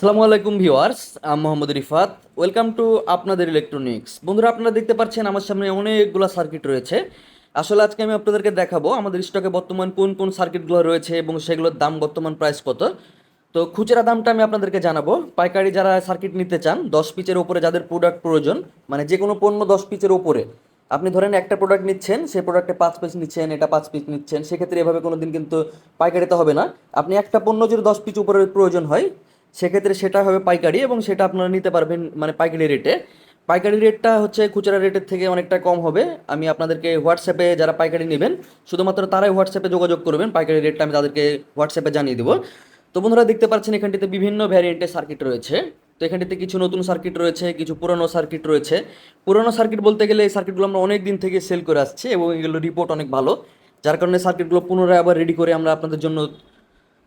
আসসালামু আলাইকুম ভিউয়ার্স, আমি মোহাম্মদ রিফাত। ওয়েলকাম টু আপনাদের ইলেকট্রনিক্স। বন্ধুরা, আপনারা দেখতে পাচ্ছেন আমার সামনে অনেকগুলো সার্কিট রয়েছে। আসলে আজকে আমি আপনাদেরকে দেখাবো আমাদের স্টকে বর্তমান কোন কোন সার্কিটগুলো রয়েছে এবং সেগুলোর দাম বর্তমান প্রাইস কত। তো খুচরা দামটা আমি আপনাদেরকে জানাব। পাইকারি যারা সার্কিট নিতে চান, দশ পিচের উপরে যাদের প্রোডাক্ট প্রয়োজন মানে যে কোনো পণ্য দশ পিচের উপরে, আপনি ধরেন একটা প্রোডাক্ট নিচ্ছেন, সেই প্রোডাক্টে পাঁচ পিস নিচ্ছেন, এটা পাঁচ পিস নিচ্ছেন, সেক্ষেত্রে এভাবে কোনো দিন কিন্তু পাইকারিতে হবে না। আপনি একটা পণ্য যদি দশ পিস উপরে প্রয়োজন হয় সেক্ষেত্রে সেটা হবে পাইকারি এবং সেটা আপনারা নিতে পারবেন মানে পাইকারি রেটে পাইকারি রেটটা হচ্ছে খুচরা রেটের থেকে অনেকটা কম হবে। আমি আপনাদেরকে হোয়াটসঅ্যাপে যারা পাইকারি নেবেন, শুধুমাত্র তারাই হোয়াটসঅ্যাপে যোগাযোগ করবেন। পাইকারি রেটটা আমি তাদেরকে হোয়াটসঅ্যাপে জানিয়ে দেবো। তো বন্ধুরা, দেখতে পাচ্ছেন এখানটিতে বিভিন্ন ভ্যারিয়েন্টের সার্কিট রয়েছে। তো এখানটিতে কিছু নতুন সার্কিট রয়েছে, কিছু পুরনো সার্কিট রয়েছে। পুরনো সার্কিট বলতে গেলে এই সার্কিটগুলো আমরা অনেক দিন থেকে সেল করে আসছি এবং এগুলো রিপোর্ট অনেক ভালো। যার কারণে সার্কিটগুলো পুনরায় আবার রেডি করে আমরা আপনাদের জন্য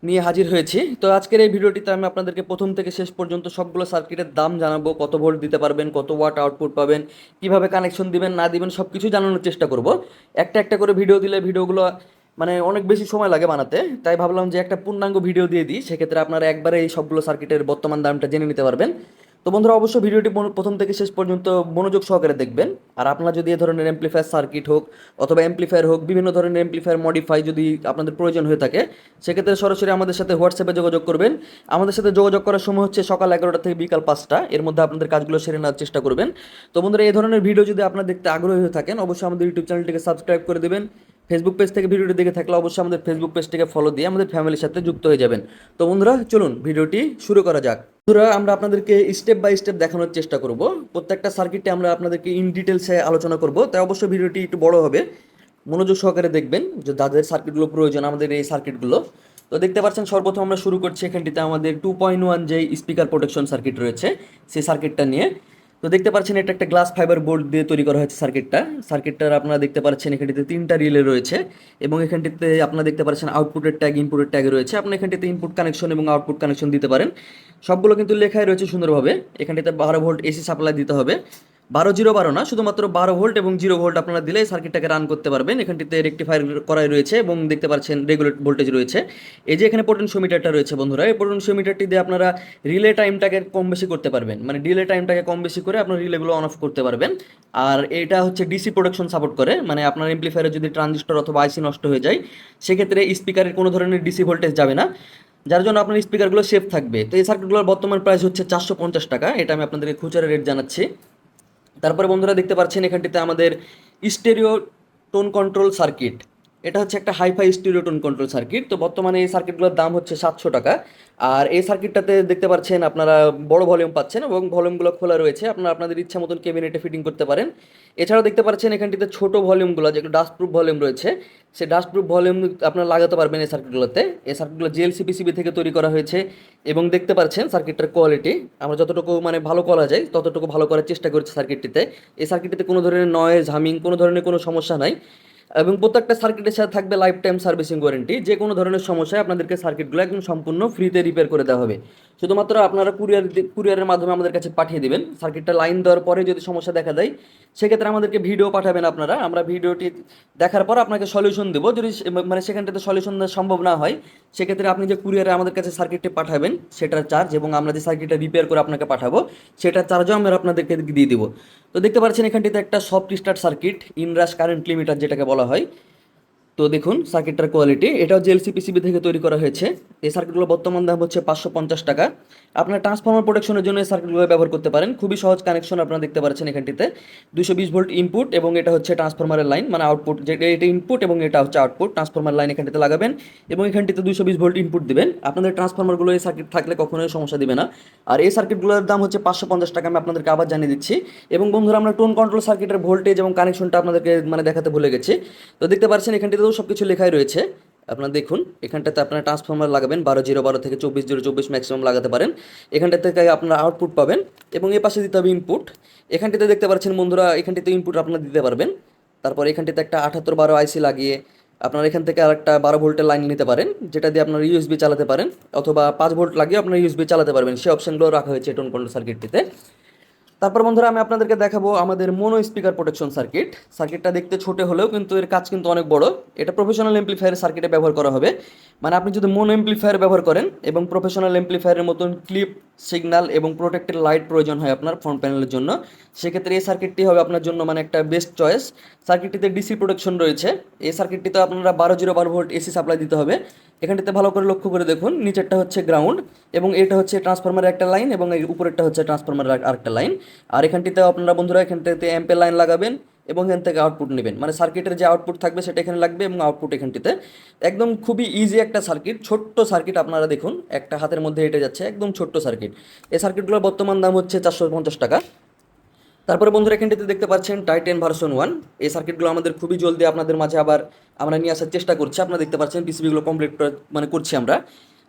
নিয়ে হাজির হয়েছি। তো আজকের এই ভিডিওটিতে আমি আপনাদেরকে প্রথম থেকে শেষ পর্যন্ত সবগুলো সার্কিটের দাম জানাব, কত ভোল্ট দিতে পারবেন, কত ওয়াট আউটপুট পাবেন, কীভাবে কানেকশন দিবেন, না দিবেন সব কিছু জানানোর চেষ্টা করব। একটা একটা করে ভিডিও দিলে ভিডিওগুলো মানে অনেক বেশি সময় লাগে বানাতে। তাই ভাবলাম যে একটা পূর্ণাঙ্গ ভিডিও দিয়ে দিই। সেক্ষেত্রে আপনারা একবারে এই সবগুলো সার্কিটের বর্তমান দামটা জেনে নিতে পারবেন। তো বন্ধুরা, অবশ্যই ভিডিওটি প্রথম থেকে শেষ পর্যন্ত মনোযোগ সহকারে দেখবেন। আর আপনারা যদি এ ধরনের এমপ্লিফায়ার সার্কিট হোক অথবা এমপ্লিফায়ার হোক, বিভিন্ন ধরনের এমপ্লিফায়ার মডিফাই যদি আপনাদের প্রয়োজন হয়ে থাকে, সেক্ষেত্রে সরাসরি আমাদের সাথে হোয়াটসঅ্যাপে যোগাযোগ করবেন। আমাদের সাথে যোগাযোগ করার সময় হচ্ছে সকাল এগারোটা থেকে বিকাল পাঁচটা। এর মধ্যে আপনাদের কাজগুলো সেরে নেওয়ার চেষ্টা করবেন। তো বন্ধুরা এই ধরনের ভিডিও যদি আপনারা দেখতে আগ্রহী হয়ে থাকেন, অবশ্যই আমাদের ইউটিউব চ্যানেলটিকে সাবস্ক্রাইব করে দেবেন। ফেসবুক পেজ থেকে ভিডিওটি দেখে থাকলে অবশ্যই আমাদের ফেসবুক পেজটিকে ফলো দিয়ে আমাদের ফ্যামিলির সাথে যুক্ত হয়ে যাবেন। তো বন্ধুরা, চলুন ভিডিওটি শুরু করা যাক। বন্ধুরা, আমরা আপনাদেরকে স্টেপ বাই স্টেপ দেখানোর চেষ্টা করব। প্রত্যেকটা সার্কিটে আমরা আপনাদেরকে ইন ডিটেলসে আলোচনা করব। তাই অবশ্যই ভিডিওটি একটু বড় হবে। মনোযোগ সহকারে দেখবেন যে যাদের সার্কিটগুলো প্রয়োজন, আমাদের এই সার্কিটগুলো তো দেখতে পাচ্ছেন, সর্বপ্রথম আমরা শুরু করছি এখানটিতে আমাদের টু পয়েন্ট ওয়ান যে স্পিকার প্রোটেকশন সার্কিট রয়েছে, সেই সার্কিটটা নিয়ে। তো দেখতে পাচ্ছেন এটা একটা গ্লাস ফাইবার বোর্ড দিয়ে তৈরি করা হয়েছে সার্কিটটা সার্কিটটার আপনারা দেখতে পাচ্ছেন এখানটিতে তিনটা রিলে রয়েছে এবং এখানটিতে আপনারা দেখতে পাচ্ছেন আউটপুটের ট্যাগ ইনপুটের ট্যাগ রয়েছে। আপনি এখানটিতে ইনপুট কানেকশন এবং আউটপুট কানেকশন দিতে পারেন। সবগুলো কিন্তু লেখাই রয়েছে সুন্দরভাবে। এখানটিতে বারো ভোল্ট এসি সাপ্লাই দিতে হবে। বারো জিরো বারো না, শুধুমাত্র বারো ভোল্ট এবং জিরো ভোল্ট আপনারা দিলে সার্কিটটাকে রান করতে পারবেন। এখানটিতে রেক্টিফায়ার করাই রয়েছে এবং দেখতে পাচ্ছেন রেগুলেট ভোল্টেজ রয়েছে। এই যে এখানে পোটেনশিওমিটারটা রয়েছে বন্ধুরা, এই পোটেনশিওমিটারটি দিয়ে আপনারা রিলে টাইমটাকে কম বেশি করতে পারবেন। মানে ডিলে টাইমটাকে কম বেশি করে আপনার রিলেগুলো অন অফ করতে পারবেন। আর এটা হচ্ছে ডিসি প্রোডাকশন সাপোর্ট করে মানে আপনার এমপ্লিফায়ারে যদি ট্রানজিস্টর অথবা আইসি নষ্ট হয়ে যায়, সেক্ষেত্রে স্পিকারের কোনো ধরনের ডিসি ভোল্টেজ যাবে না। যার জন্য আপনার স্পিকারগুলো সেফ থাকবে। তো এই সার্কিটগুলোর বর্তমান প্রাইস হচ্ছে চারশো পঞ্চাশ টাকা, এটা আমি আপনাদেরকে খুচরা রেট জানাচ্ছি। তারপরে বন্ধুরা দেখতে পাচ্ছেন এখানটিতে আমাদের স্টেরিও টোন কন্ট্রোল সার্কিট। এটা হচ্ছে একটা hi fi stereo tone control circuit. তো বর্তমানে এই সার্কিটগুলোর দাম হচ্ছে সাতশো টাকা। আর এই সার্কিটটাতে দেখতে পাচ্ছেন আপনারা বড় ভলিউম পাচ্ছেন এবং ভলিউমগুলো খোলা রয়েছে। আপনারা আপনাদের ইচ্ছা মতন কেবিনেটে ফিটিং করতে পারেন। এছাড়াও দেখতে পাচ্ছেন এখানটিতে ছোট ভলিউমগুলো, যেগুলো ডাস্টপ্রুফ ভলিউম রয়েছে, সেই ডাস্টপ্রুফ ভলিউম আপনারা লাগাতে পারবেন এই সার্কিটগুলোতে। এই সার্কিটগুলো জিএলসি পিসিবি থেকে তৈরি করা হয়েছে এবং দেখতে পাচ্ছেন সার্কিটটার কোয়ালিটি। আমরা যতটুকু মানে ভালো করা যায়, ততটুকু ভালো করার চেষ্টা করছি সার্কিটটিতে। এই সার্কিটটিতে কোনো ধরনের নয়েজ হামিং কোনো ধরনের কোনো সমস্যা নাই। এবং প্রত্যেকটা সার্কিটের সাথে থাকবে লাইফ টাইম সার্ভিসিং ওয়ারেন্টি যে কোনো ধরনের সমস্যায় আপনাদেরকে সার্কিটগুলো একদম সম্পূর্ণ ফ্রিতে রিপেয়ার করে দেওয়া হবে। শুধুমাত্র আপনারা কুরিয়ার কুরিয়ারের মাধ্যমে আমাদের কাছে পাঠিয়ে দেবেন। সার্কিটটা লাইন দেওয়ার পরে যদি সমস্যা দেখা দেয়, সেক্ষেত্রে আমাদেরকে ভিডিও পাঠাবেন আপনারা। আমরা ভিডিওটি দেখার পর আপনাকে সলিউশন দেবো। যদি মানে সেখানটাতে সলিউশন সম্ভব না হয় সেক্ষেত্রে আপনি যে কুরিয়ারে আমাদের কাছে সার্কিটটি পাঠাবেন, সেটার চার্জ এবং আমরা যে সার্কিটটা রিপেয়ার করে আপনাকে পাঠাবো, সেটার চার্জও আমরা আপনাদেরকে দিয়ে দিব। তো দেখতে পাচ্ছেন এখানটিতে একটা soft start circuit inrush current limiter যেটাকে বলা হয়। তো দেখুন সার্কিটটার কোয়ালিটি এটাও জেএলসি পিসিবি থেকে তৈরি করা হয়েছে। এই সার্কিটগুলো বর্তমান দাম হচ্ছে পাঁচশো পঞ্চাশ টাকা। আপনার ট্রান্সফর্মার প্রোটেকশনের জন্য এই সার্কিটগুলো ব্যবহার করতে পারেন। খুবই সহজ কানেকশন আপনারা দেখতে পাচ্ছেন এখানটিতে। দুশো বিশ ভোল্ট ইনপুট এবং এটা হচ্ছে ট্রান্সফর্মারের লাইন মানে আউটপুট যেটা এটা ইনপুট এবং এটা হচ্ছে আউটপুট ট্রান্সফর্মার লাইন এখানটিতে লাগাবেন এবং এখানটিতে দুশো বিশ ভোল্ট ইনপুট দিবেন। আপনাদের ট্রান্সফর্মারগুলো এই সার্কিট থাকলে কখনোই সমস্যা দিবে না। আর এই সার্কিটগুলোর দাম হচ্ছে পাঁচশো পঞ্চাশ টাকা, আমি আপনাদেরকে আবার জানিয়ে দিচ্ছি। এবং বন্ধুরা, আমরা টোন কন্ট্রোল সার্কিটের ভোল্টেজ এবং কানেকশনটা আপনাদেরকে মানে দেখাতে ভুলে গেছি। তো দেখতে পাচ্ছেন এখানটিতেও সব কিছু লেখাই রয়েছে। আপনারা দেখুন, এখানটাতে আপনারা ট্রান্সফর্মার লাগাবেন, বারো জিরো, বারো থেকে চব্বিশ জিরো, চব্বিশ ম্যাক্সিমাম লাগাতে পারেন। এখানটা থেকে আপনারা আউটপুট পাবেন এবং এ পাশে দিতে হবে ইনপুট এখানটিতে দেখতে পাচ্ছেন বন্ধুরা, এখানটিতে ইনপুট আপনারা দিতে পারবেন। তারপর এখানটিতে একটা আঠাত্তর বারো আইসি লাগিয়ে আপনারা এখান থেকে আরেকটা বারো ভোল্টের লাইন নিতে পারেন, যেটা দিয়ে আপনারা ইউএসবি চালাতে পারেন, অথবা পাঁচ ভোল্ট লাগিয়ে আপনারা ইউএসবি চালাতে পারবেন। সেই অপশনগুলো রাখা হয়েছে টোন কন্ট্রোল সার্কিটটিতে তারপর বন্ধুরা আমি আপনাদেরকে দেখাবো আমাদের মনো স্পিকার প্রোটেকশন সার্কিট সার্কিটটা দেখতে ছোট হলেও কিন্তু এর কাজ কিন্তু অনেক বড়। এটা প্রফেশনাল এমপ্লিফায়ার সার্কিটে ব্যবহার করা হবে। মানে আপনি যদি মনো এমপ্লিফায়ার ব্যবহার করেন এবং প্রফেশনাল এমপ্লিফায়ারের মতন ক্লিপ সিগন্যাল এবং প্রোটেক্টেড লাইট প্রয়োজন হয় আপনার ফ্রন্ট প্যানেলের জন্য। সেক্ষেত্রে এই সার্কিটটি হবে আপনার জন্য মানে একটা বেস্ট চয়েস সার্কিটটিতে ডিসি প্রোটেকশন রয়েছে। এই সার্কিটটিতে আপনারা বারো জিরো বারো ভোল্ট এসি সাপ্লাই দিতে হবে। এখানটিতে ভালো করে লক্ষ্য করে দেখুন, নিচেরটা হচ্ছে গ্রাউন্ড এবং এটা হচ্ছে ট্রান্সফরমারের একটা লাইন এবং উপরেরটা হচ্ছে ট্রান্সফরমারের আরেকটা লাইন আর এখানটিতে আপনারা বন্ধুরা এখানটিতে অ্যাম্পের লাইন লাগাবেন। এবং এখান থেকে আউটপুট নেবেন। মানে সার্কিটের যে আউটপুট থাকবে সেটা এখানে লাগবে এবং আউটপুট এখানটিতে। একদম খুবই ইজি একটা সার্কিট ছোট্ট সার্কিট আপনারা দেখুন, একটা হাতের মধ্যে হেঁটে যাচ্ছে, একদম ছোট্ট সার্কিট এই সার্কিটগুলোর বর্তমান দাম হচ্ছে চারশো পঞ্চাশ টাকা। তারপরে বন্ধুরা এখানটিতে দেখতে পাচ্ছেন টাইটেন ভার্সন ওয়ান এই সার্কিটগুলো আমাদের খুবই জলদি আপনাদের মাঝে আবার আমরা নিয়ে আসার চেষ্টা করছি। আপনারা দেখতে পাচ্ছেন পিসিবিগুলো কমপ্লিট মানে করছি আমরা।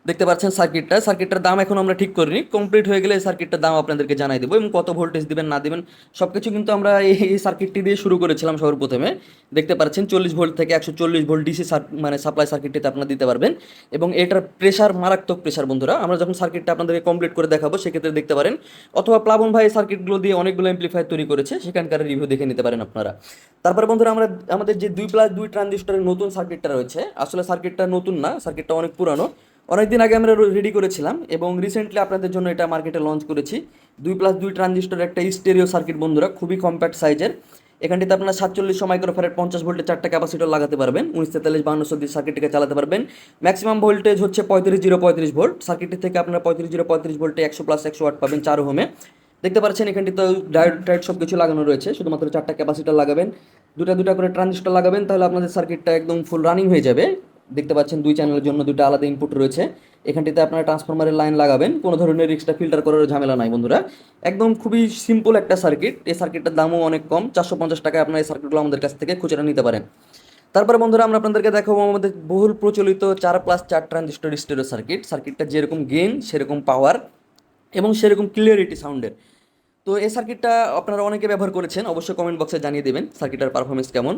দেখতে পাচ্ছেন সার্কিটটা সার্কিটটার দাম এখন আমরা ঠিক করিনি। কমপ্লিট হয়ে গেলে সার্কিটটার দাম আপনাদেরকে জানাই দেবো এবং কত ভোল্টেজ দিবেন, না দিবেন সব কিছু কিন্তু আমরা এই সার্কিটটি দিয়ে শুরু করেছিলাম সবার প্রথমে। দেখতে পাচ্ছেন চল্লিশ ভোল্ট থেকে একশো চল্লিশ ভোল্ট ডিসি মানে সাপ্লাই সার্কিটটিতে আপনারা দিতে পারবেন। এবং এটার প্রেশার মারাত্মক প্রেশার বন্ধুরা, আমরা যখন সার্কিটটা আপনাদেরকে কমপ্লিট করে দেখাবো, সেক্ষেত্রে দেখতে পারেন। অথবা প্লাবন ভাই সার্কিটগুলো দিয়ে অনেকগুলো এমপ্লিফায়ার তৈরি করেছে, সেখানকার রিভিউ দেখে নিতে পারেন আপনারা। তারপরে বন্ধুরা আমরা, আমাদের যে দুই প্লাস দুই ট্রানজিস্টরের নতুন সার্কিটটা রয়েছে, আসলে সার্কিটটা নতুন না সার্কিটটা অনেক পুরানো। অনেকদিন আগে আমরা রেডি করেছিলাম এবং রিসেন্টলি আপনাদের জন্য এটা মার্কেটে লঞ্চ করেছি। দুই প্লাস দুই ট্রানজিস্টর একটা স্টেরিও সার্কিট বন্ধুরা, খুবই কম্প্যাক্ট সাইজের এখানটিতে আপনারা সাতচল্লিশশো মাইক্রোফ্যারেট পঞ্চাশ ভোল্টের চারটা ক্যাপাসিটার লাগাতে পারবেন। উনিশ তেতাল্লিশ বান্ন সদ্দি সার্কিটটিকে চালাতে পারবেন। ম্যাক্সিমাম ভোল্টেজ হচ্ছে পঁয়ত্রিশ জিরো পঁয়ত্রিশ ভোল্ট সার্কিটটি থেকে আপনারা পঁয়ত্রিশ জিরো পঁয়ত্রিশ ভোল্টে একশো প্লাস একশো ওয়াট পাবেন চার হোমে দেখতে পাচ্ছেন এখানটিতে ডায়োড টাইড সব কিছু লাগানো রয়েছে। শুধুমাত্র চারটা ক্যাপাসিটার লাগাবেন। দুটা দুটা করে ট্রানজিস্টর লাগাবেন, তাহলে আপনাদের সার্কিটটা একদম ফুল রানিং হয়ে যাবে। দেখতে পাচ্ছেন দুই চ্যানেলের জন্য দুটো আলাদা ইনপুট রয়েছে। এখানটিতে আপনারা ট্রান্সফরমারের লাইন লাগাবেন। কোনো ধরনের রিক্সটা ফিল্টার করার ঝামেলা নাই বন্ধুরা। একদম খুবই সিম্পল একটা সার্কিট এই সার্কিটটার দামও অনেক কম। চারশো পঞ্চাশ টাকায় আপনারা এই সার্কিটগুলো আমাদের কাছ থেকে খুচরা নিতে পারেন। তারপরে বন্ধুরা আমরা আপনাদেরকে দেখাবো আমাদের বহুল প্রচলিত চার প্লাস চার ট্রানজিস্টর স্টেরো সার্কিট সার্কিটটা যেরকম গেইন সেরকম পাওয়ার এবং সেরকম ক্লিয়ারিটি সাউন্ডের তো এই সার্কিটটা আপনারা অনেকে ব্যবহার করেছেন। অবশ্যই কমেন্ট বক্সে জানিয়ে দেবেন। সার্কিটার পারফরমেন্স কেমন?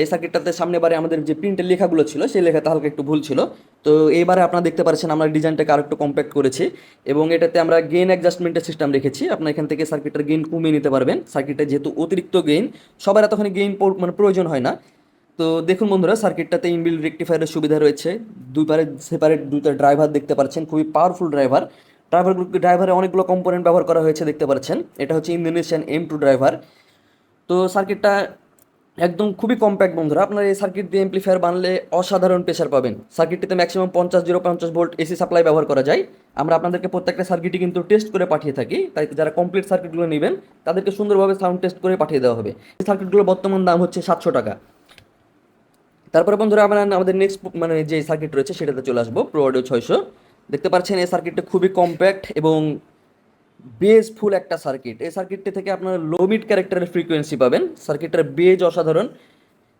এই সার্কিটটাতে সামনে বারে আমাদের যে প্রিন্টের লেখাগুলো ছিল, সেই লেখাতে হালকা একটু ভুল ছিল। তো এইবারে আপনারা দেখতে পাচ্ছেন আমরা ডিজাইনটাকে আরও একটু কম্প্যাক্ট করেছি এবং এটাতে আমরা গেইন অ্যাডজাস্টমেন্টের সিস্টেম রেখেছি। আপনার এখান থেকে সার্কিটের গেইন কমিয়ে নিতে পারবেন। সার্কিটে যেহেতু অতিরিক্ত গেইন সবার এতখানি গেইন মানে প্রয়োজন হয় না। তো দেখুন বন্ধুরা সার্কিটটাতে ইনবিল রেক্টিফায়ারের সুবিধা রয়েছে। দুই পারে সেপারেট দুইটা ড্রাইভার দেখতে পাচ্ছেন, খুবই পাওয়ারফুল ড্রাইভার ড্রাইভার ড্রাইভারে অনেকগুলো কম্পোনেন্ট ব্যবহার করা হয়েছে, দেখতে পাচ্ছেন। এটা হচ্ছে ইন্দোনেশিয়ান এম টু ড্রাইভার তো সার্কিটটা একদম খুবই কম্প্যাক্ট বন্ধুরা। আপনারা এই সার্কিট দিয়ে এমপ্লিফায়ার বানলে অসাধারণ প্রেশার পাবেন। সার্কিটটিতে ম্যাক্সিমাম পঞ্চাশ, জিরো পঞ্চাশ ভোল্ট এসি সাপ্লাই ব্যবহার করা যায়। আমরা আপনাদেরকে প্রত্যেকটা সার্কিটই কিন্তু টেস্ট করে পাঠিয়ে থাকি। তাই যারা কমপ্লিট সার্কিটগুলো নেবেন, তাদেরকে সুন্দরভাবে সাউন্ড টেস্ট করে পাঠিয়ে দেওয়া হবে। এই সার্কিটগুলোর বর্তমান দাম হচ্ছে সাতশো টাকা। তারপরে বন্ধুরা, আমরা আমাদের নেক্সট মানে যে সার্কিট রয়েছে, সেটাতে চলে আসব। প্রো অডিও ছয়শো। দেখতে পাচ্ছেন, এই সার্কিটটা খুবই কম্প্যাক্ট এবং বেজ ফুল একটা সার্কিট এই সার্কিটটি থেকে আপনারা লো মিড ক্যারেক্টারের ফ্রিকোয়েন্সি পাবেন। সার্কিটের বেজ অসাধারণ।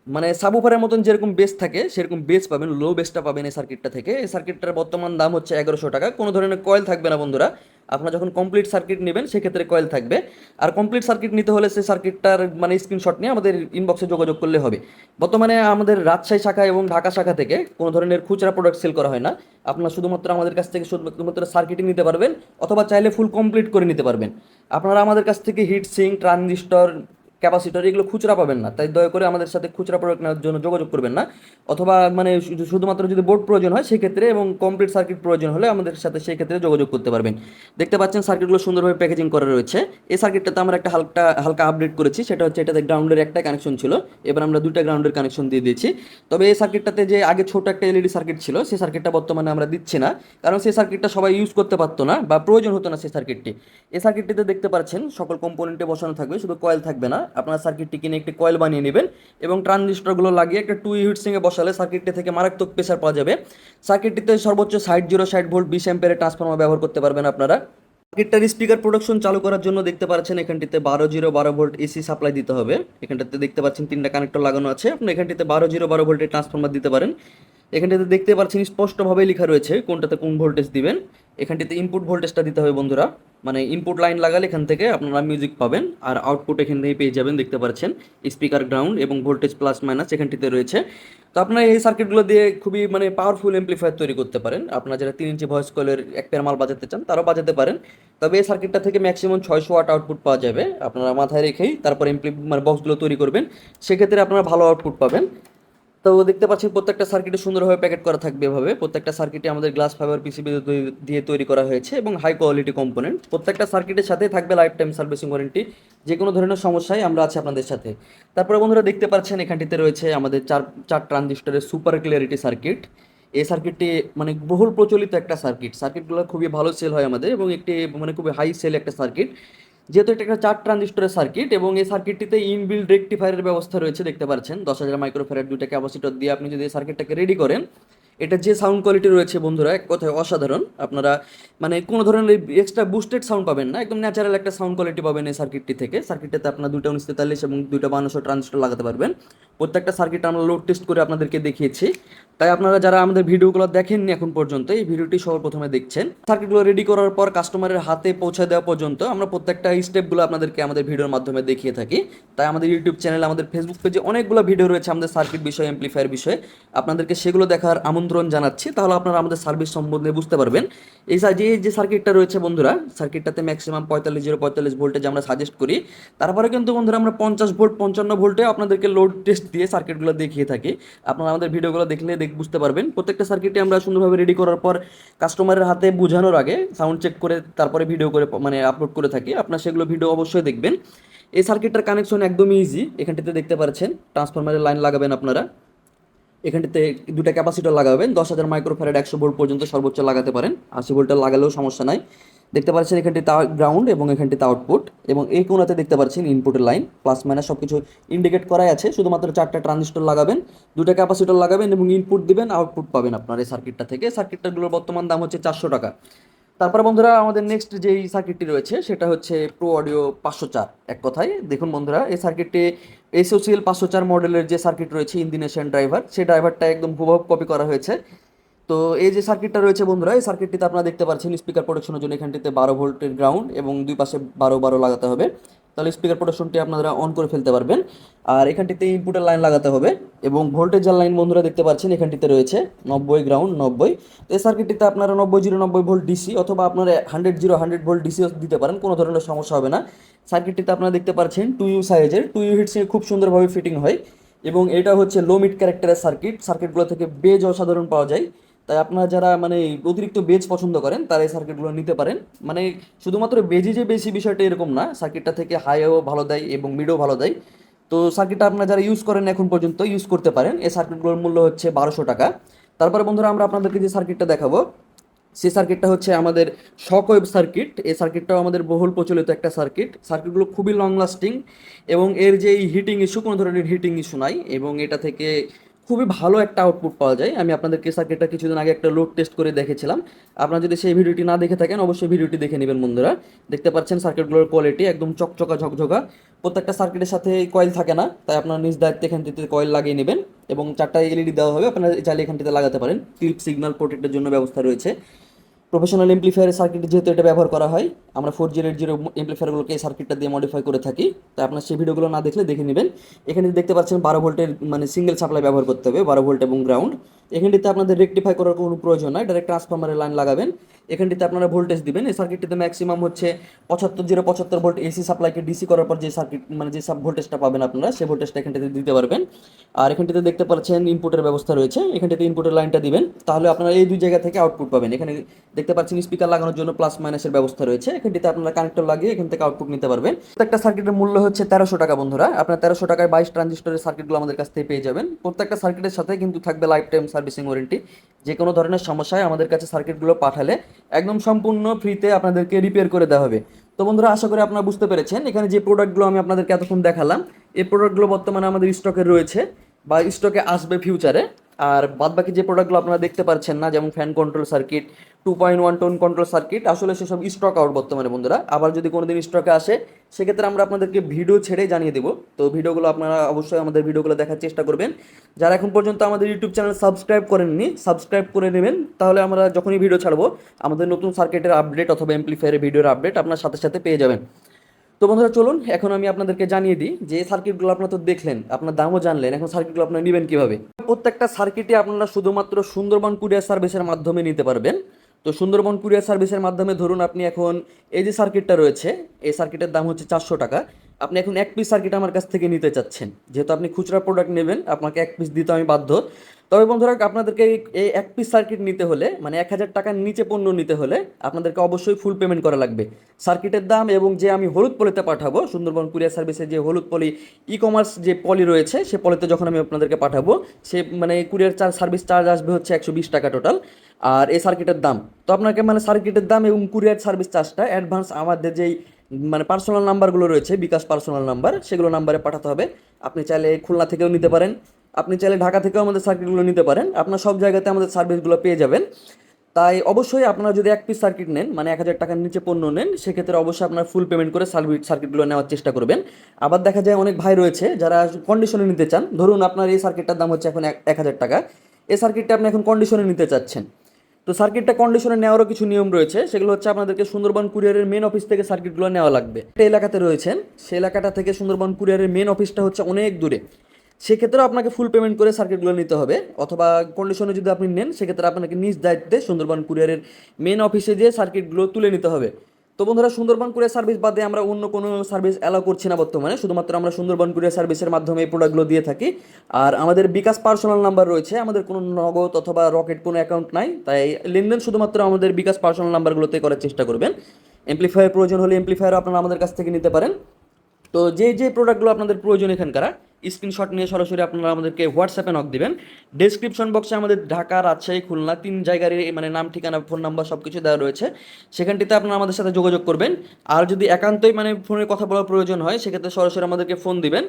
মানে সাবুফারের মতন যেরকম বেস থাকে, সেরকম বেস পাবেন লো বেসটা পাবেন এই সার্কিটটা থেকে। এই সার্কিটটার বর্তমান দাম হচ্ছে এগারোশো টাকা। কোনো ধরনের কয়েল থাকবে না বন্ধুরা। আপনারা যখন কমপ্লিট সার্কিট নেবেন, সেক্ষেত্রে কয়েল থাকবে। আর কমপ্লিট সার্কিট নিতে হলে সেই সার্কিটটার মানে স্ক্রিনশট নিয়ে আমাদের ইনবক্সে যোগাযোগ করলে হবে। বর্তমানে আমাদের রাজশাহী শাখা এবং ঢাকা শাখা থেকে কোনো ধরনের খুচরা প্রোডাক্ট সেল করা হয় না। আপনারা শুধুমাত্র আমাদের কাছ থেকে শুধুমাত্র সার্কিটই নিতে পারবেন, অথবা চাইলে ফুল কমপ্লিট করে নিতে পারবেন। আপনারা আমাদের কাছ থেকে হিট সিং ট্রানজিস্টর ক্যাপাসিটর এগুলো খুচরা পাবেন না। তাই দয়া করে আমাদের সাথে খুচরা প্রোডাক্ট নেওয়ার জন্য যোগাযোগ করবেন না। অথবা মানে শুধুমাত্র যদি বোর্ড প্রয়োজন হয়, সেক্ষেত্রে এবং কমপ্লিট সার্কিট প্রয়োজন হলে আমাদের সাথে সেই ক্ষেত্রে যোগাযোগ করতে পারবেন। দেখতে পাচ্ছেন সার্কিটগুলো সুন্দরভাবে প্যাকেজিং করা রয়েছে। এই সার্কিটটাতে আমরা একটা হালকা হালকা আপডেট করেছি। সেটা হচ্ছে এটাতে গ্রাউন্ডের একটা কানেকশন ছিল। এবার আমরা দুইটা গ্রাউন্ডের কানেকশন দিয়ে দিয়েছি। তবে এই সার্কিটটাতে যে আগে ছোট একটা এলইডি সার্কিট ছিল, সেই সার্কিটটা বর্তমানে আমরা দিচ্ছি না। কারণ সেই সার্কিটটা সবাই ইউজ করতে পারতো না বা প্রয়োজন হতো না সেই সার্কিটটি এই সার্কিটটিতে দেখতে পাচ্ছেন, সকল কম্পোনেন্টে বসানো থাকবে, শুধু কয়েল থাকবে না। আপনার সার্কিটটি কিনে একটি কয়েল বানিয়ে নেবেন এবং ট্রানজিস্টরগুলো লাগিয়ে একটা টু হিট সিংয়ে বসালে সার্কিটটি থেকে মারাত্মক প্রেশার পাওয়া যাবে। সার্কিটটিতে সর্বোচ্চ ষাট জিরো ষাট ভোল্ট বিশ অ্যাম্পের ট্রান্সফর্মার ব্যবহার করতে পারবেন আপনারা। সার্কিটটার স্পিকার প্রোডাকশন চালু করার জন্য দেখতে পাচ্ছেন এখানটিতে বারো জিরো বারো ভোল্ট এসি সাপ্লাই দিতে হবে। এখানটাতে দেখতে পাচ্ছেন তিনটা কানেক্টর লাগানো আছে। আপনি এখানটিতে বারো জিরো বারো ভোল্টের ট্রান্সফর্মার দিতে পারেন। এখানটাতে দেখতে পাচ্ছেন স্পষ্টভাবে লেখা রয়েছে কোনটাতে কোন ভোল্টেজ দিবেন। এখানটিতে ইনপুট ভোল্টেজটা দিতে হবে বন্ধুরা। মানে ইনপুট লাইন লাগালে এখান থেকে আপনারা মিউজিক পাবেন আর আউটপুট এখান থেকে পেয়ে যাবেন, দেখতে পাচ্ছেন স্পিকার গ্রাউন্ড এবং ভোল্টেজ প্লাস মাইনাস এখানটিতে রয়েছে। তো আপনারা এই সার্কিটগুলো দিয়ে খুবই মানে পাওয়ারফুল এমপ্লিফায়ার তৈরি করতে পারেন। আপনারা যারা তিন ইঞ্চি ভয়েস কলের এক পেয়ার মাল বাজাতে চান, তারাও বাজাতে পারেন। তবে এই সার্কিটটা থেকে ম্যাক্সিমাম ছয়শো ওয়াট আউটপুট পাওয়া যাবে। আপনারা মাথায় রেখেই তারপর এমপ্লি মানে বক্সগুলো তৈরি করবেন। সেক্ষেত্রে আপনারা ভালো আউটপুট পাবেন। তো দেখতে পাচ্ছেন প্রত্যেকটা সার্কিটে সুন্দরভাবে প্যাকেট করা থাকবে এভাবে। প্রত্যেকটা সার্কিটে আমাদের গ্লাস ফাইবার পিসিবি দিয়ে তৈরি করা হয়েছে এবং হাই কোয়ালিটি কম্পোনেন্ট প্রত্যেকটা সার্কিটের সাথে থাকবে লাইফ টাইম সার্ভিসিং ওয়ারেন্টি যে কোনো ধরনের সমস্যায় আমরা আছি আপনাদের সাথে। তারপরে বন্ধুরা দেখতে পাচ্ছেন এখানটিতে রয়েছে আমাদের চার চার ট্রানজিস্টরের সুপার ক্লিয়ারিটি সার্কিট এই সার্কিটটি মানে বহুল প্রচলিত একটা সার্কিট সার্কিটগুলো খুবই ভালো সেল হয় আমাদের এবং একটি মানে খুবই হাই সেল একটা সার্কিট যেহেতু এটা একটা চার ট্রানজিস্টরের সার্কিট এবং এই সার্কিটটিতে ইনবিল্ড রেকটিফায়ারের ব্যবস্থা রয়েছে, দেখতে পাচ্ছেন। দশ হাজার মাইক্রোফেরার দুইটা ক্যাপাসিটর দিয়ে আপনি যদি এই সার্কিটটাকে রেডি করেন, এটা যে সাউন্ড কোয়ালিটি রয়েছে বন্ধুরা, এক কথায় অসাধারণ। আপনারা মানে কোনো ধরনের এক্সট্রা বুস্টেড সাউন্ড পাবেন না, একদম ন্যাচারাল একটা সাউন্ড কোয়ালিটি পাবেন এই সার্কিটটি থেকে। সার্কিটটাতে আপনার দুটো উনিশ তেতাল্লিশ এবং দুটো বান্নশো ট্রানজিস্টর লাগাতে পারবেন। প্রত্যেকটা সার্কিট আমরা লোড টেস্ট করে আপনাদেরকে দেখিয়েছি। তাই আপনারা যারা আমাদের ভিডিওগুলো দেখেননি এখন পর্যন্ত, এই ভিডিওটি সবার প্রথমে দেখছেন। সার্কিটগুলো রেডি করার পর কাস্টমারের হাতে পৌঁছে দেওয়া পর্যন্ত আমরা প্রত্যেকটা স্টেপগুলো আপনাদেরকে আমাদের ভিডিওর মাধ্যমে দেখিয়ে থাকি। তাই আমাদের ইউটিউব চ্যানেল আমাদের ফেসবুক পেজে অনেকগুলো ভিডিও রয়েছে আমাদের সার্কিট বিষয়ে এমপ্লিফায়ার বিষয়ে। আপনাদেরকে সেগুলো দেখার আমন্ত্রণ জানাচ্ছি, তাহলে আপনারা আমাদের সার্ভিস সম্বন্ধে বুঝতে পারবেন। এই যে যে সার্কিটটা রয়েছে বন্ধুরা সার্কিটটাতে ম্যাক্সিমাম পঁয়তাল্লিশ জিরো পঁয়তাল্লিশ ভোল্টেজ আমরা সাজেস্ট করি। তারপরে কিন্তু বন্ধুরা আমরা পঞ্চাশ ভোল্ট পঞ্চান্ন ভোল্টে আপনাদেরকে লোড টেস্ট দিয়ে সার্কিটগুলো দেখিয়ে থাকি। আপনারা আমাদের ভিডিওগুলো দেখলে দেখ, বুঝতে পারবেন। প্রত্যেকটা সার্কিটে আমরা সুন্দরভাবে রেডি করার পর কাস্টমারের হাতে বোঝানোর আগে সাউন্ড চেক করে তারপরে ভিডিও করে মানে আপলোড করে থাকি। আপনার সেগুলো ভিডিও অবশ্যই দেখবেন। এই সার্কিটটার কানেকশন একদমই ইজি এখানটিতে দেখতে পাচ্ছেন ট্রান্সফরমারের লাইন লাগাবেন আপনারা। এখানটিতে দুটা ক্যাপাসিটার লাগাবেন। দশ হাজার মাইক্রোফ্যারেড একশো ভোল্ট পর্যন্ত সর্বোচ্চ লাগাতে পারেন। আশি ভোল্টের লাগালেও সমস্যা নাই। দেখতে পাচ্ছেন এখানটিতে গ্রাউন্ড এবং এখানটি এখানটিতে আউটপুট এবং এই কোনাতে দেখতে পাচ্ছেন ইনপুটের লাইন প্লাস মাইনাস সব কিছু ইন্ডিকেট করাই আছে। শুধুমাত্র চারটা ট্রানজিস্টর লাগাবেন, দুটা ক্যাপাসিটর লাগাবেন এবং ইনপুট দিবেন আউটপুট পাবেন আপনার এই সার্কিটটা থেকে। সার্কিটটাগুলোর বর্তমান দাম হচ্ছে চারশো টাকা। তারপরে বন্ধুরা, আমাদের নেক্সট যেই সার্কিটটি রয়েছে, সেটা হচ্ছে প্রো অডিও পাঁচশো চার। এক কথায়, দেখুন বন্ধুরা, এই সার্কিটটি এসোসিএল পাঁচশো চার মডেলের যে সার্কিট রয়েছে ইন্ডিনেশন ড্রাইভার সেই ড্রাইভারটা একদম হুবহু কপি করা হয়েছে। তো এই যে সার্কিটটা রয়েছে বন্ধুরা, এই সার্কিটটিতে আপনারা দেখতে পাচ্ছেন স্পিকার প্রোটেকশনের জন্য এখানটিতে বারো ভোল্টের গ্রাউন্ড এবং দুই পাশে বারো বারো লাগাতে হবে। তাহলে স্পিকার প্রোডাকশনটি আপনারা অন করে ফেলতে পারবেন। আর এখানটিতে ইনপুটের লাইন লাগাতে হবে এবং ভোল্টেজের লাইন বন্ধুরা দেখতে পাচ্ছেন এখানটিতে রয়েছে নব্বই গ্রাউন্ড নব্বই। তো এই সার্কিটটিতে আপনারা নব্বই জিরো নব্বই ভোল্ট ডিসি অথবা আপনারা হান্ড্রেড জিরো হান্ড্রেড ভোল্ট ডিসিও দিতে পারেন, কোনো ধরনের সমস্যা হবে না। সার্কিটটিতে আপনারা দেখতে পাচ্ছেন টু ইউ সাইজের টু ইউ হিটসে খুব সুন্দরভাবে ফিটিং হয় এবং এটা হচ্ছে লো মিড ক্যারেক্টারের সার্কিট সার্কিটগুলো থেকে বেজ অসাধারণ পাওয়া যায়। তাই আপনারা যারা মানে অতিরিক্ত বেজ পছন্দ করেন, তারা এই সার্কিটগুলো নিতে পারেন। মানে শুধুমাত্র বেজে যে বেশি বিষয়টা এরকম না সার্কিটটা থেকে হাইও ভালো দেয় এবং মিডও ভালো দেয়। তো সার্কিটটা আপনারা যারা ইউজ করেন এখন পর্যন্ত ইউজ করতে পারেন। এই সার্কিটগুলোর মূল্য হচ্ছে বারোশো টাকা। তারপরে বন্ধুরা আমরা আপনাদেরকে যে সার্কিটটা দেখাবো, সেই সার্কিটটা হচ্ছে আমাদের শক ওয়েব সার্কিট এই সার্কিটটাও আমাদের বহুল প্রচলিত একটা সার্কিট সার্কিটগুলো খুবই লং লাস্টিং এবং এর যে হিটিং ইস্যু কোনো ধরনের হিটিং ইস্যু নাই এবং এটা থেকে খুবই ভালো একটা আউটপুট পাওয়া যায়। আমি আপনাদেরকে সার্কিটটা কিছুদিন আগে একটা লোড টেস্ট করে দেখেছিলাম। আপনারা যদি সেই ভিডিওটি না দেখে থাকেন, অবশ্যই ভিডিওটি দেখে নেবেন বন্ধুরা। দেখতে পাচ্ছেন সার্কিটগুলোর কোয়ালিটি একদম চকচকা ঝকঝকা। প্রত্যেকটা সার্কিটের সাথে কয়েল থাকে না, তাই আপনারা নিজ দায়িত্বে এখান থেকে কয়েল লাগিয়ে নেবেন এবং চারটা এলইডি দেওয়া হবে, আপনারা চাইলে এখানটিতে লাগাতে পারেন। ক্লিপ সিগন্যাল প্রোটেক্টের জন্য ব্যবস্থা রয়েছে। প্রফেশনাল এমপ্লিফায়ার সার্কিট যেহেতু এটা ব্যবহার করা হয়, আমরা ফোর জিরো এইট জিরো এমপ্লিফায়ারগুলোকে এই সার্কিটটা দিয়ে মডিফাই করে থাকি। তাই আপনার সেই ভিডিওগুলো না দেখলে দেখে নেবেন। এখানে দেখতে পাচ্ছেন বারো ভোল্টের মানে সিঙ্গেল সাপ্লাই ব্যবহার করতে হবে, বারো ভোল্ট এবং গ্রাউন্ড এখানটিতে আপনাদের রেকটিফাই করার কোনো প্রয়োজন নয় ডাইরেক্ট ট্রান্সফরমারের লাইন লাগাবেন। এখানটিতে আপনারা ভোল্টেজ দিবেন, এই সার্কিটটিতে ম্যাক্সিমাম হচ্ছে পঁচাত্তর জিরো পঁচাত্তর ভোল্ট এসি সাপ্লাইকে ডিসি করার পর যে সার্কিট মানে যে সাব ভোল্টেজটা পাবেন আপনারা, সেই ভোল্টেজটা এখানটিতে দিতে পারবেন। আর এখানটিতে দেখতে পাচ্ছেন ইনপুটের ব্যবস্থা রয়েছে, এখানটিতে ইনপুটের লাইনটা দিবেন। তাহলে আপনারা এই দুই জায়গা থেকে আউটপুট পাবেন। এখানে দেখতে পাচ্ছেন স্পিকার লাগানোর জন্য প্লাস মাইনাসের ব্যবস্থা রয়েছে। এখানটিতে আপনারা কানেক্টর লাগিয়ে এখান থেকে আউটপুট নিতে পারবেন। প্রত্যেকটা সার্কিটের মূল্য হচ্ছে তেরোশো টাকা বন্ধুরা। আপনার তেরোশো টাকায় বাইশ ট্রানজিস্টরের সার্কিটগুলো আমাদের কাছ থেকে পেয়ে যাবেন। প্রত্যেকটা সার্কিটের সাথে কিন্তু থাকবে লাইফ টাইম সার্ভিসিং ওয়ারেন্টি, যে কোনো ধরনের সমস্যায় আমাদের কাছে সার্কিটগুলো পাঠালে একদম সম্পূর্ণ ফ্রিতে আপনাদেরকে রিপেয়ার করে দেওয়া হবে। তো বন্ধুরা, আশা করি আপনারা বুঝতে পেরেছেন, এখানে যে প্রোডাক্টগুলো আমি আপনাদেরকে এতক্ষণ দেখালাম, এই প্রোডাক্টগুলো বর্তমানে আমাদের স্টকে রয়েছে বা স্টকে আসবে ফিউচারে। আর বাদবাকি যে প্রোডাক্টগুলো আপনারা দেখতে পাচ্ছেন না, যেমন fan control circuit two point one tone control circuit আসলে সেসব স্টক আউট বর্তমানে বন্ধুরা। আবার যদি কোনো দিন স্টকে আসে, সেক্ষেত্রে আমরা আপনাদেরকে ভিডিও ছেড়ে জানিয়ে দেবো। তো ভিডিওগুলো আপনারা অবশ্যই আমাদের ভিডিওগুলো দেখার চেষ্টা করবেন। যারা এখন পর্যন্ত আমাদের ইউটিউব চ্যানেল সাবস্ক্রাইব করেননি সাবস্ক্রাইব করে নেবেন। তাহলে আমরা যখনই ভিডিও ছাড়বো, আমাদের নতুন সার্কিটের আপডেট অথবা এমপ্লিফায়ারের ভিডিওর আপডেট আপনার সাথে সাথে পেয়ে যাবেন। তো বন্ধুরা, চলুন, এখন আমি আপনাদেরকে জানিয়ে দিই যে সার্কিটগুলো আপনারা তো দেখলেন, আপনার দামও জানলেন, এখন সার্কিটগুলো আপনারা নেবেন কীভাবে? প্রত্যেকটা সার্কিটে আপনারা শুধুমাত্র সুন্দরবন কুরিয়ার সার্ভিসের মাধ্যমে নিতে পারবেন। তো সুন্দরবন কুরিয়ার সার্ভিসের মাধ্যমে ধরুন আপনি এখন এই যে সার্কিটটা রয়েছে, এই সার্কিটের দাম হচ্ছে চারশো টাকা। আপনি এখন এক পিস সার্কিট আমার কাছ থেকে নিতে চাচ্ছেন। যেহেতু আপনি খুচরা প্রোডাক্ট নেবেন, আপনাকে এক পিস দিতে আমি বাধ্য। তবে বন্ধুরা, আপনাদেরকে এই- এক পিস সার্কিট নিতে হলে মানে এক হাজার টাকার নিচে পণ্য নিতে হলে আপনাদেরকে অবশ্যই ফুল পেমেন্ট করা লাগবে। সার্কিটের দাম এবং যে আমি হলুদ পলিতে পাঠাবো, সুন্দরবন কুরিয়ার সার্ভিসে যে হলুদ পলি ই কমার্স যে পলি রয়েছে, সে পলিতে যখন আমি আপনাদেরকে পাঠাবো, সে মানে কুরিয়ার চার্জ সার্ভিস চার্জ আসবে হচ্ছে একশো বিশ টাকা টোটাল আর এই সার্কিটের দাম। তো আপনাকে মানে সার্কিটের দাম এবং কুরিয়ার সার্ভিস চার্জটা অ্যাডভান্স আমাদের যেই মানে পার্সোনাল নাম্বারগুলো রয়েছে, বিকাশ পার্সোনাল নাম্বার সেগুলো নাম্বারে পাঠাতে হবে। আপনি চাইলে খুলনা থেকেও নিতে পারেন। আপনি চাইলে ঢাকা থেকেও আমাদের সার্কিটগুলো নিতে পারেন। আপনার সব জায়গাতে আমাদের সার্ভিসগুলো পেয়ে যাবেন। তাই অবশ্যই আপনারা যদি এক পিস সার্কিট নেন মানে এক হাজার টাকার নিচে পণ্য নেন, সেক্ষেত্রে অবশ্যই আপনার ফুল পেমেন্ট করে সার্ভিস সার্কিটগুলো নেওয়ার চেষ্টা করবেন। আবার দেখা যায় অনেক ভাই রয়েছে, যারা কন্ডিশনে নিতে চান। ধরুন আপনার এই সার্কিটটার দাম হচ্ছে এখন এক হাজার টাকা। এই সার্কিটটা আপনি এখন কন্ডিশনে নিতে চাচ্ছেন। তো সার্কিটটা কন্ডিশনে নেওয়ারও কিছু নিয়ম রয়েছে। সেগুলো হচ্ছে আপনাদেরকে সুন্দরবন কুরিয়ারের মেন অফিস থেকে সার্কিটগুলো নেওয়া লাগবে। একটা এলাকাতে রয়েছেন সেই এলাকাটা থেকে সুন্দরবন কুরিয়ারের মেন অফিসটা হচ্ছে অনেক দূরে। সেক্ষেত্রেও আপনাকে ফুল পেমেন্ট করে সার্কিটগুলো নিতে হবে। অথবা কন্ডিশনে যদি আপনি নেন, সেক্ষেত্রে আপনাকে নিজ দায়িত্বে সুন্দরবন কুরিয়ারের মেন অফিসে যেয়ে সার্কিটগুলো তুলে নিতে হবে। তো বন্ধুরা, সুন্দরবন কুরিয়ার সার্ভিস বাদে আমরা অন্য কোনো সার্ভিস অ্যালাউ করছি না বর্তমানে। শুধুমাত্র আমরা সুন্দরবন কুরিয়ার সার্ভিসের মাধ্যমে এই প্রোডাক্টগুলো দিয়ে থাকি। আর আমাদের বিকাশ পার্সোনাল নাম্বার রয়েছে। আমাদের কোনো নগদ অথবা রকেট কোনো অ্যাকাউন্ট নাই। তাই লেনদেন শুধুমাত্র আমাদের বিকাশ পার্সোনাল নাম্বারগুলোতে করার চেষ্টা করবেন। এমপ্লিফায়ার প্রয়োজন হলে এমপ্লিফায়ারও আপনারা আমাদের কাছ থেকে নিতে পারেন। তো যে যে প্রোডাক্টগুলো আপনাদের প্রয়োজন এখানকার স্ক্রিনশট নিয়ে সরাসরি আপনারা আমাদেরকে হোয়াটসঅ্যাপে নক দিবেন। ডেসক্রিপশন বক্সে আমাদের ঢাকা, রাজশাহী, খুলনা তিন জায়গার মানে নাম, ঠিকানা ফোন নাম্বার সব কিছু দেওয়া রয়েছে। সেখানটিতে আপনারা আমাদের সাথে যোগাযোগ করবেন। আর যদি একান্তই মানে ফোনে কথা বলার প্রয়োজন হয়, সেক্ষেত্রে সরাসরি আমাদেরকে ফোন দিবেন।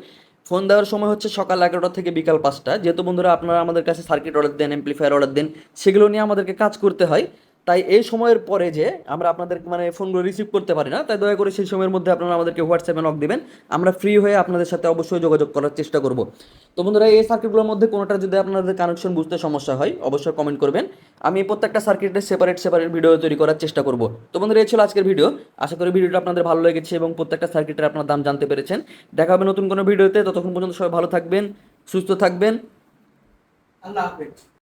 ফোন দেওয়ার সময় হচ্ছে সকাল এগারোটা থেকে বিকাল পাঁচটা। যেহেতু বন্ধুরা আপনারা আমাদের কাছে সার্কিট অর্ডার দেন এমপ্লিফায়ার অর্ডার দেন, সেগুলো নিয়ে আমাদেরকে কাজ করতে হয়। তাই এই সময়ের পরে যে আমরা আপনাদের মানে ফোনগুলো রিসিভ করতে পারি না, তাই দয়া করে সেই সময়ের মধ্যে আপনারা আমাদেরকে হোয়াটসঅ্যাপে নক দেবেন। আমরা ফ্রি হয়ে আপনাদের সাথে অবশ্যই যোগাযোগ করার চেষ্টা করব। তো বন্ধুরা, এই সার্কিটগুলোর মধ্যে কোনোটা যদি আপনাদের কানেকশন বুঝতে সমস্যা হয়, অবশ্যই কমেন্ট করবেন। আমি প্রত্যেকটা সার্কিটের সেপারেট সেপারেট ভিডিও তৈরি করার চেষ্টা করব। তো বন্ধুরা, এই ছিল আজকের ভিডিও আশা করি ভিডিওটা আপনাদের ভালো লেগেছে এবং প্রত্যেকটা সার্কিটের আপনার দাম জানতে পেরেছেন। দেখা হবে নতুন কোনো ভিডিওতে ততক্ষণ পর্যন্ত সবাই ভালো থাকবেন, সুস্থ থাকবেন। আল্লাহ হাফেজ।